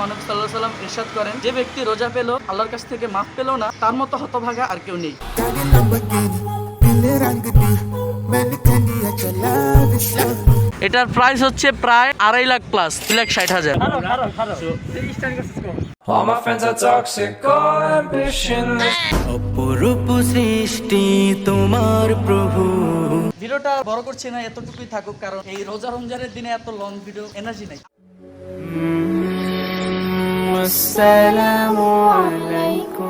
মহানবী সাল্লাহ সাল্লাম ইরশাদ করেন যে ব্যক্তি রোজা পেল আল্লাহর কাছ থেকে মাফ পেল না তার মতো হতভাগা আর কেউ নেই। এটার প্রাইস হচ্ছে প্রায় আড়াই লাখ প্লাস দুই লাখ ষাট হাজার। অপরূপ সৃষ্টি তোমার প্রভু। ভিডিওটা বড় করছে না এতটুকুই থাকুক কারণ এই রোজা রমজানের দিনে এত লং ভিডিও এনার্জি নাই। আসসালামু আলাইকুম।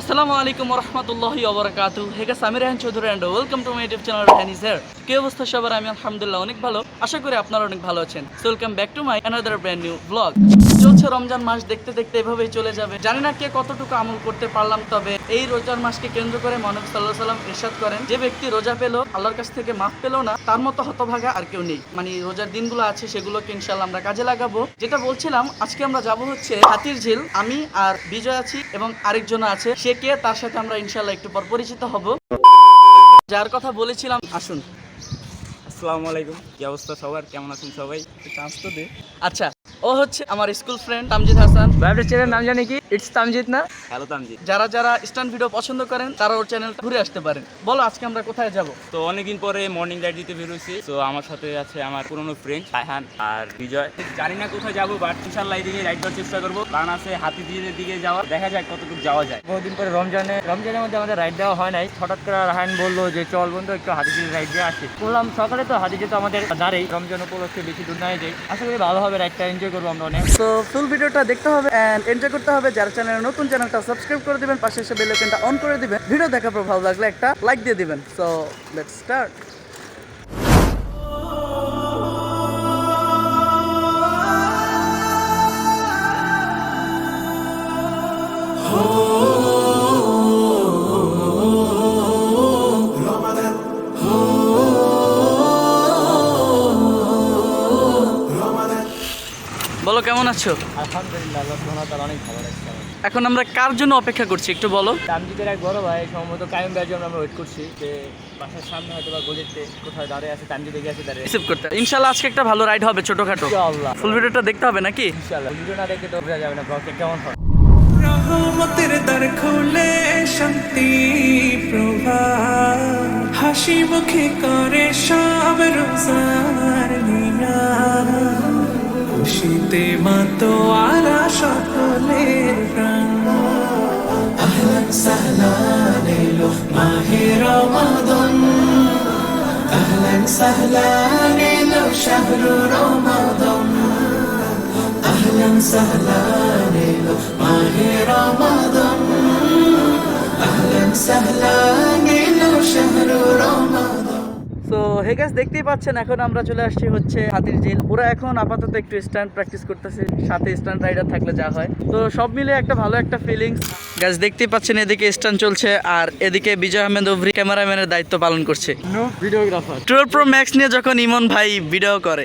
আসসালামু আলাইকুম রহমতুল্লাহি ওবরাকাতু হেগা Samir Rehan Chowdhury and welcome to my YouTube channel হ্যানি sir কি অবস্থা সবার? আমি আলহামদুলিল্লাহ অনেক ভালো। আশা করি আপনারা অনেক ভালো আছেন। So welcome back to my another brand new blog চলছে রমজান মাস, দেখতে দেখতে এভাবেই চলে যাবে। জানি না কে কতটুকু আমল করতে পারলাম, তবে এই রোজার মাসকে কেন্দ্র করে মানব সাল্লাহ সাল্লাম ইরশাদ করেন। যে ব্যক্তি রোজা পেল, আল্লাহর কাছ থেকে মাফ পেল না, তার মতো হতভাগা আর কেউ নেই। মানে রোজার দিনগুলো আছে, সেগুলোকে ইনশাল্লাহ আমরা কাজে লাগাবো। যেটা বলছিলাম, আজকে আমরা যাব হচ্ছে হাতির ঝিল। আমি আর বিজয় আছি এবং আরেকজন আছে সে কে তার সাথে আমরা ইনশাল্লাহ একটু পর পরিচিত হব। যার কথা বলেছিলাম আসুন। আসসালামু আলাইকুম। কি অবস্থা সবার? কেমন আছেন সবাই? চান্স তো দে। আচ্ছা ও হচ্ছে আমার স্কুল ফ্রেন্ড তামজিদ হাসান। ভাইবের চ্যানেল নাম জানি কি? ইটস তামজিৎ না? হ্যালো তামজিৎ যারা যারা স্ট্যান্ড ভিডিও পছন্দ করেন তারা ওর চ্যানেলটা ঘুরে আসতে পারেন। বলো আজকে আমরা কোথায় যাব? তো অনেকদিন পরে মর্নিং রাইড দিতে বেরোছি তো আমার সাথে আছে আমার পুরনো ফ্রেন্ড রায়হান আর বিজয়। জানি না কোথায় যাব বাট ইনশাল্লাহ এইদিকে রাইড করার চেষ্টা করব। প্ল্যান আছে হাতি দিয়ে দিকে যাওয়া। দেখা যাক কতটুকু যাওয়া যায়। বহুদিন পরে রমজানে রমজানের মধ্যে আমাদের রাইড দেওয়া হয় নাই। হঠাৎ করে রাহান বলল যে চল বন্ধু একটু হাতিঝিল রাইড দিয়ে আসি। বললাম সকালে তো হাতিঝিল তো আমাদের দাঁড়েই। রমজান উপলক্ষে বেশি দূর নাই যাই আশা করি ভালো হবে রাইডটা এনজয় করব আমরা অনেক। তো ফুল ভিডিওটা দেখতে হবে অ্যান্ড এনজয় করতে হবে। যারা চ্যানেল নতুন চ্যানেলটা সাবস্ক্রাইব করে দিবেন, পাশে এসে বেল আইকনটা অন করে দিবেন। ভিডিও দেখার পর ভালো লাগলে একটা লাইক দিয়ে দিবেন। সো লেটস স্টার্ট বলো কেমন আছো? আলহামদুলিল্লাহ আল্লাহ তাআলা অনেক ভালো লাগছে। এখন আমরা কার জন্য অপেক্ষা করছি একটু বলো? তামজিদের এক বড় ভাই সম্ভবত কায়ম ভাইয়ের জন্য আমরা ওয়েট করছি যে বাসার সামনে হয়তো বা গলিতে কোথায় দাঁড়িয়ে আছে তামজিদে গিয়ে আছে দাঁড়িয়ে রিসিভ করতে। ইনশাল্লাহ আজকে একটা ভালো রাইড হবে ছোটখাটো। আল্লাহ ফুল ভিডিওটা দেখতে হবে নাকি? ইনশাআল্লাহ। ভিডিও না দেখে তো বোঝা যাবে না ব্লগটা কেমন হয় রহমতের দ্বার খুলে শান্তি প্রভা হাসি মুখে করে সব রোজার মিনা খুশিতে মাতো আরা সকলের প্রাণ আহলান সাহলান এলো মাহে রমাদান আহলান সাহলান এলো শাহরু রমাদান أهلا سهلا إلو ماهي رمضان أهلا سهلا إلو شهر رمضان তো হে গ্যাস দেখতেই পাচ্ছেন এখন আমরা চলে আসছি হচ্ছে হাতির ঝিল ওরা এখন আপাতত একটু স্ট্যান্ড প্র্যাকটিস করতেছে সাথে স্ট্যান্ড রাইডার থাকলে যা হয়। তো সব মিলে একটা ভালো একটা ফিলিংস গ্যাস দেখতেই পাচ্ছেন এদিকে স্ট্যান্ড চলছে আর এদিকে বিজয় আহমেদ অভ্রি ক্যামেরাম্যানের দায়িত্ব পালন করছে। ভিডিওগ্রাফার টুয়েলভ প্রো ম্যাক্স নিয়ে যখন ইমন ভাই ভিডিও করে।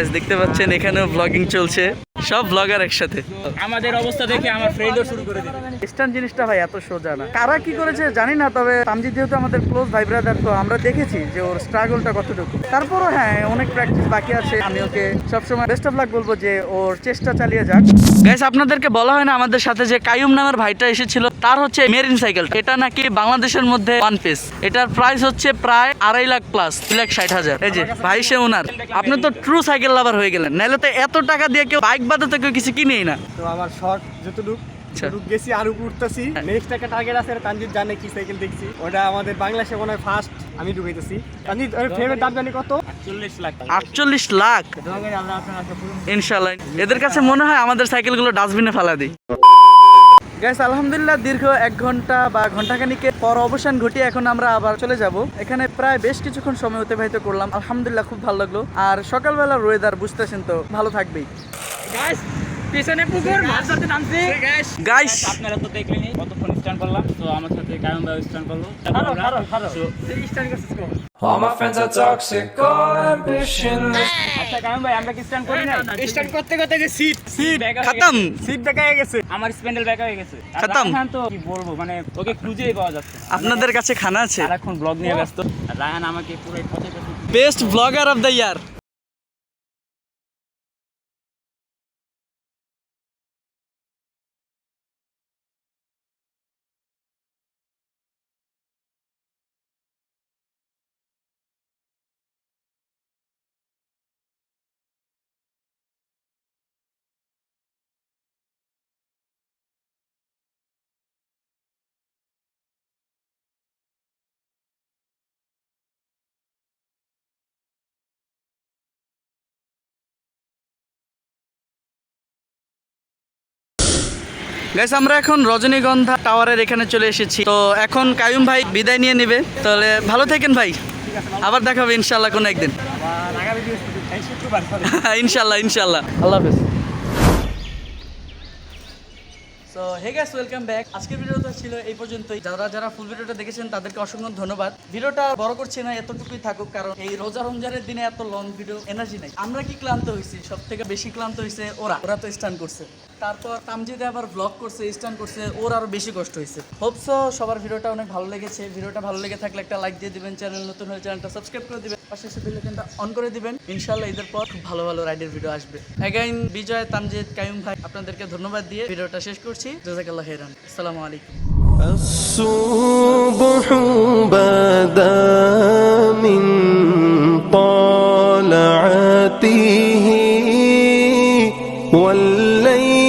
গাছ দেখতে পাচ্ছেন এখানেও ব্লগিং চলছে। সব ব্লগার একসাথে। আমাদের অবস্থা দেখে আমার ফ্রেন্ডও শুরু করে দিল। স্টান জিনিসটা ভাই এত সোজা না। কারা কি করেছে জানি না তবে যেহেতু আমাদের ক্লোজ ভাই ব্রাদার তো আমরা দেখেছি যে ওর স্ট্রাগলটা কতটুকু। তারপরও হ্যাঁ অনেক প্র্যাকটিস বাকি আছে। আমি ওকে সবসময় বেস্ট অফ লাক বলব যে ওর চেষ্টা চালিয়ে যাক। গাইস আপনাদেরকে বলা হয় না আমাদের সাথে যে কায়ুম নামের ভাইটা এসেছিল তার হচ্ছে মেরিন সাইকেল এটা নাকি বাংলাদেশের মধ্যে ওয়ান পিস এটার প্রাইস হচ্ছে প্রায় আড়াই লাখ প্লাস দুই লাখ ষাট হাজার। এই যে ভাই সে ওনার। আপনি তো ট্রু সাইকেল লাভার হয়ে গেলেন। নাহলে তো এত টাকা দিয়ে কেউ বাইক বাদাতে কেউ কিছু কিনেই না। তো আমার শখ যতটুক আচ্ছা। গেছি আর উপর উঠতেছি। নেক্সট একটা টার্গেট আছে তানজিৎ জানে কি সাইকেল দেখছি। ওটা আমাদের বাংলাদেশে মনে হয় ফার্স্ট আমি ঢুকাইতেছি। তানজিৎ ওর ফেভারিট দাম জানি কত? চল্লিশ লাখ আটচল্লিশ লাখ? ইনশাল্লাহ এদের কাছে মনে হয় আমাদের সাইকেলগুলো ডাস্টবিনে ফেলা দিই। গ্যাস আলহামদুলিল্লাহ দীর্ঘ এক ঘণ্টা বা ঘন্টাখানিকের পর অবসান ঘটিয়ে এখন আমরা আবার চলে যাব। এখানে প্রায় বেশ কিছুক্ষণ সময় অতিবাহিত করলাম। আলহামদুলিল্লাহ খুব ভালো লাগল। আর সকালবেলার ওয়েদার বুঝতেছেন তো ভালো থাকবেই। পিছনে পুকুর মাছ ধরতে নামছি। গাইস আপনারা তো দেখলেনি কতক্ষণ স্ট্যান্ড করলাম। তো আমার সাথে কায়ম ভাই স্ট্যান্ড করল। হারো হারো হারো So, All my friends are toxic, all ambitionless. আচ্ছা কায়ম ভাই আমরা কি স্ট্যান্ড করি না স্টার্ট করতে করতে যে সিট সিট খতম। সিট দেখা হয়ে গেছে। আমার স্প্যান্ডেল ব্যাক হয়ে গেছে। আর খতম। রায়হান তো কি বলব মানে ওকে খুঁজেই পাওয়া যাচ্ছে আপনাদের কাছে খানা আছে। সারাক্ষণ ব্লগ নিয়ে ব্যস্ত। আর রায়হান আমাকে পুরো best blogger of the year guys আমরা এখন রজনীগন্ধা টাওয়ারের এখানে চলে এসেছি। তো এখন কায়ুম ভাই বিদায় নিয়ে নেবে। তাহলে ভালো থাকেন ভাই। আবার দেখা হবে ইনশাল্লাহ কোনো একদিন। ইনশাল্লাহ ইনশাল্লাহ আল্লাহ হাফেজ। So hey guys welcome back আজকের ভিডিওটা ছিল এই পর্যন্তই। যারা যারা ফুল ভিডিওটা দেখেছেন, তাদেরকে অসংখ্য ধন্যবাদ। ভিডিওটা বড় করছি না, এতটুকুই থাকুক, কারণ এই রোজা রমজানের দিনে এত লং ভিডিও এনার্জি নাই। আমরা কি ক্লান্ত হয়েছি? সব থেকে বেশি ক্লান্ত হয়েছে ওরা। ওরা তো স্টান করছে। তারপর তামজিদে আবার ব্লগ করছে, স্টান করছে। ওর আরও বেশি কষ্ট হয়েছে। হোপসো সবার ভিডিওটা অনেক ভালো লেগেছে। ভিডিওটা ভালো লেগে থাকলে একটা লাইক দিয়ে দিবেন। চ্যানেল নতুন হলে চ্যানেলটা সাবস্ক্রাইব করে দিবেন। পাশে সাথে বেলাইকনটা অন করে দিবেন ইনশাআল্লাহ ঈদের পর খুব ভালো ভালো রাইডের ভিডিও আসবে অ্যাগাইন বিজয় তামজিদ কায়ুম ভাই আপনাদেরকে ধন্যবাদ দিয়ে ভিডিওটা শেষ করছি জাজাকাল্লাহ হেরান আসসালামু আলাইকুম الصبح بدا من طلعته والليل